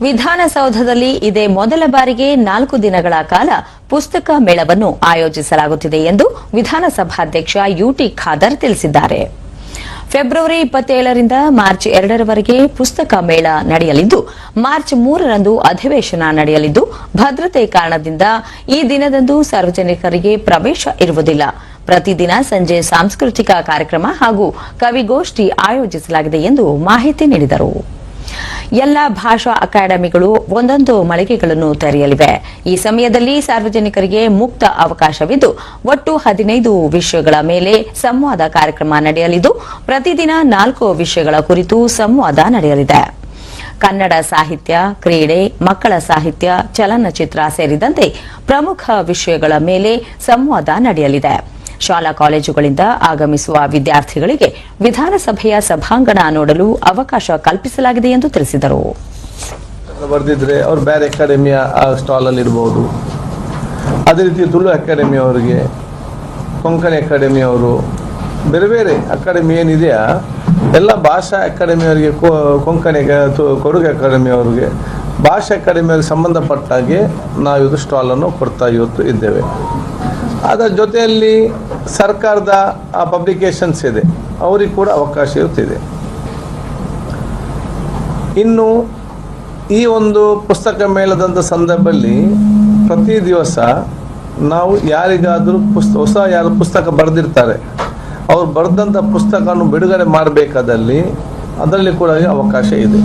ವಿಧಾನಸೌಧದಲ್ಲಿ ಇದೇ ಮೊದಲ ಬಾರಿಗೆ ನಾಲ್ಕು ದಿನಗಳ ಕಾಲ ಪುಸ್ತಕ ಮೇಳವನ್ನು ಆಯೋಜಿಸಲಾಗುತ್ತಿದೆ ಎಂದು ವಿಧಾನಸಭಾಧ್ಯಕ್ಷ ಯುಟಿ ಖಾದರ್ ತಿಳಿಸಿದ್ದಾರೆ. ಫೆಬ್ರವರಿ ಇಪ್ಪತ್ತೇಳರಿಂದ ಮಾರ್ಚ್ ಎರಡರವರೆಗೆ ಪುಸ್ತಕ ಮೇಳ ನಡೆಯಲಿದ್ದು, ಮಾರ್ಚ್ ಮೂರರಂದು ಅಧಿವೇಶನ ನಡೆಯಲಿದ್ದು, ಭದ್ರತೆ ಕಾರಣದಿಂದ ಈ ದಿನದಂದು ಸಾರ್ವಜನಿಕರಿಗೆ ಪ್ರವೇಶ ಇರುವುದಿಲ್ಲ. ಪ್ರತಿದಿನ ಸಂಜೆ ಸಾಂಸ್ಕೃತಿಕ ಕಾರ್ಯಕ್ರಮ ಹಾಗೂ ಕವಿಗೋಷ್ಠಿ ಆಯೋಜಿಸಲಾಗಿದೆ ಎಂದು ಮಾಹಿತಿ ನೀಡಿದರು. ಎಲ್ಲ ಭಾಷಾ ಅಕಾಡೆಮಿಗಳು ಒಂದೊಂದು ಮಳಿಗೆಗಳನ್ನು ತೆರೆಯಲಿವೆ. ಈ ಸಮಯದಲ್ಲಿ ಸಾರ್ವಜನಿಕರಿಗೆ ಮುಕ್ತ ಅವಕಾಶವಿದ್ದು, ಒಟ್ಟು ಹದಿನೈದು ವಿಷಯಗಳ ಮೇಲೆ ಸಂವಾದ ಕಾರ್ಯಕ್ರಮ ನಡೆಯಲಿದ್ದು, ಪ್ರತಿದಿನ ನಾಲ್ಕು ವಿಷಯಗಳ ಕುರಿತು ಸಂವಾದ ನಡೆಯಲಿದೆ. ಕನ್ನಡ ಸಾಹಿತ್ಯ, ಕ್ರೀಡೆ, ಮಕ್ಕಳ ಸಾಹಿತ್ಯ, ಚಲನಚಿತ್ರ ಸೇರಿದಂತೆ ಪ್ರಮುಖ ವಿಷಯಗಳ ಮೇಲೆ ಸಂವಾದ ನಡೆಯಲಿದೆ. ಶಾಲಾ ಕಾಲೇಜುಗಳಿಂದ ಆಗಮಿಸುವ ವಿದ್ಯಾರ್ಥಿಗಳಿಗೆ ವಿಧಾನಸಭೆಯ ಸಭಾಂಗಣ ನೋಡಲು ಅವಕಾಶ ಕಲ್ಪಿಸಲಾಗಿದೆ ಎಂದು ತಿಳಿಸಿದರು. ಬರೆದಿದ್ರೆ ಅವ್ರು ಬೇರೆ ಅಕಾಡೆಮಿಯ ಸ್ಟಾಲ್ ಅಲ್ಲಿ ಇರಬಹುದು ಅದೇ ರೀತಿ ತುಳು ಅಕಾಡೆಮಿ ಅವರಿಗೆ, ಕೊಂಕಣಿ ಅಕಾಡೆಮಿ ಅವರು, ಬೇರೆ ಬೇರೆ ಅಕಾಡೆಮಿ ಏನಿದೆಯಾ, ಎಲ್ಲ ಭಾಷಾ ಅಕಾಡೆಮಿ ಅವರಿಗೆ ಕೊಂಕಣಿ ಕೊಡುಗೆ ಅಕಾಡೆಮಿ ಅವರಿಗೆ, ಭಾಷಾ ಅಕಾಡೆಮಿ ಅವರಿಗೆ ಸಂಬಂಧಪಟ್ಟ ಹಾಗೆ ನಾವು ಇದು ಸ್ಟಾಲನ್ನು ಕೊಡ್ತಾ ಇವತ್ತು ಇದ್ದೇವೆ. ಅದರ ಜೊತೆಯಲ್ಲಿ ಸರ್ಕಾರದ ಆ ಪಬ್ಲಿಕೇಶನ್ಸ್ ಇದೆ. ಅವರಿಗೆ ಕೂಡ ಅವಕಾಶ ಇರುತ್ತಿದೆ. ಇನ್ನು ಈ ಒಂದು ಪುಸ್ತಕ ಮೇಳದಂಥ ಸಂದರ್ಭದಲ್ಲಿ ಪ್ರತಿ ದಿವಸ ನಾವು ಯಾರಿಗಾದರೂ ಪುಸ್ತಕ ಹೊಸ ಯಾರು ಪುಸ್ತಕ ಬರೆದಿರ್ತಾರೆ, ಅವ್ರು ಬರೆದಂಥ ಪುಸ್ತಕವನ್ನು ಬಿಡುಗಡೆ ಮಾಡಬೇಕಾದಲ್ಲಿ ಅದರಲ್ಲಿ ಕೂಡ ಅವಕಾಶ ಇದೆ.